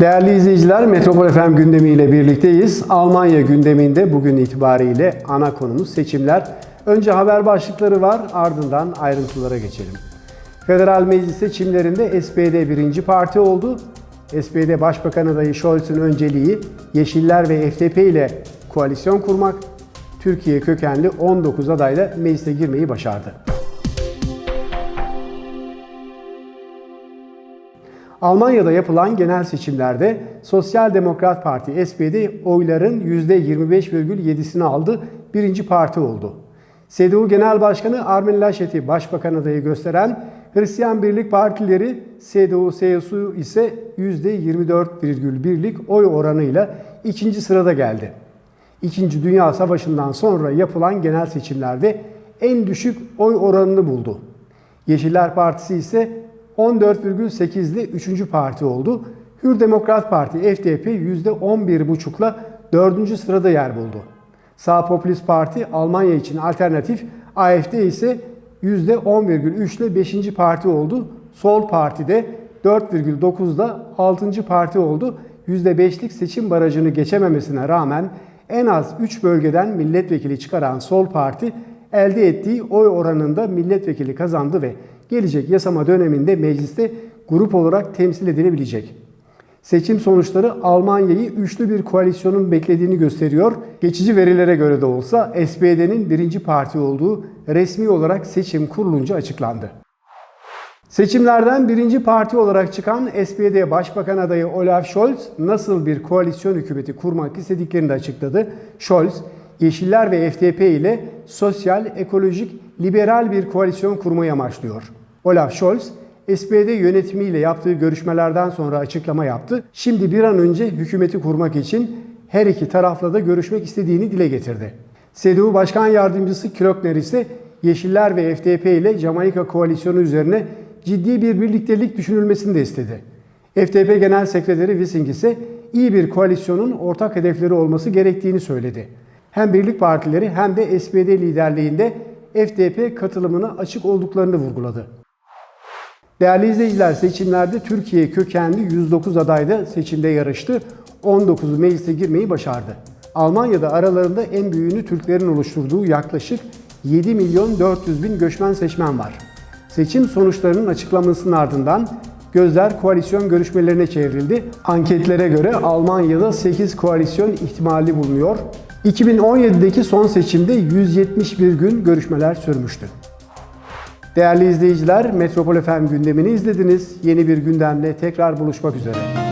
Değerli izleyiciler, Metropol FM gündemiyle birlikteyiz. Almanya gündeminde bugün itibariyle ana konumuz seçimler. Önce haber başlıkları var, ardından ayrıntılara geçelim. Federal Meclis seçimlerinde SPD birinci parti oldu. SPD Başbakan adayı Scholz'un önceliği Yeşiller ve FDP ile koalisyon kurmak, Türkiye kökenli 19 adayla meclise girmeyi başardı. Almanya'da yapılan genel seçimlerde Sosyal Demokrat Parti SPD oyların %25,7'sini aldı, birinci parti oldu. CDU Genel Başkanı Armin Laschet'i başbakan adayı gösteren Hristiyan Birlik Partileri CDU-CSU ise %24,1'lik oy oranıyla ikinci sırada geldi. İkinci Dünya Savaşı'ndan sonra yapılan genel seçimlerde en düşük oy oranını buldu. Yeşiller Partisi ise 14,8'li 3. parti oldu. Hür Demokrat Parti FDP %11,5'la 4. sırada yer buldu. Sağ Popülist Parti Almanya için alternatif, AFD ise %10,3 ile 5. parti oldu. Sol Parti de 4,9'da 6. parti oldu. %5'lik seçim barajını geçememesine rağmen en az 3 bölgeden milletvekili çıkaran Sol Parti elde ettiği oy oranında milletvekili kazandı ve gelecek yasama döneminde mecliste grup olarak temsil edilebilecek. Seçim sonuçları Almanya'yı üçlü bir koalisyonun beklediğini gösteriyor. Geçici verilere göre de olsa SPD'nin birinci parti olduğu resmi olarak seçim kurulunca açıklandı. Seçimlerden birinci parti olarak çıkan SPD Başbakan adayı Olaf Scholz nasıl bir koalisyon hükümeti kurmak istediklerini de açıkladı. Scholz, Yeşiller ve FDP ile sosyal, ekolojik, liberal bir koalisyon kurmayı amaçlıyor. Olaf Scholz, SPD yönetimiyle yaptığı görüşmelerden sonra açıklama yaptı. Şimdi bir an önce hükümeti kurmak için her iki tarafla da görüşmek istediğini dile getirdi. CDU Başkan Yardımcısı Klöckner ise Yeşiller ve FDP ile Jamaika koalisyonu üzerine ciddi bir birliktelik düşünülmesini de istedi. FDP Genel Sekreteri Wissing ise iyi bir koalisyonun ortak hedefleri olması gerektiğini söyledi. Hem birlik partileri hem de SPD liderliğinde FDP katılımına açık olduklarını vurguladı. Değerli izleyiciler seçimlerde Türkiye kökenli 109 aday da seçimde yarıştı. 19'u meclise girmeyi başardı. Almanya'da aralarında en büyüğünü Türklerin oluşturduğu yaklaşık 7 milyon 400 bin göçmen seçmen var. Seçim sonuçlarının açıklamasının ardından gözler koalisyon görüşmelerine çevrildi. Anketlere göre Almanya'da 8 koalisyon ihtimali bulunuyor. 2017'deki son seçimde 171 gün görüşmeler sürmüştü. Değerli izleyiciler, Metropol FM gündemini izlediniz. Yeni bir gündemle tekrar buluşmak üzere.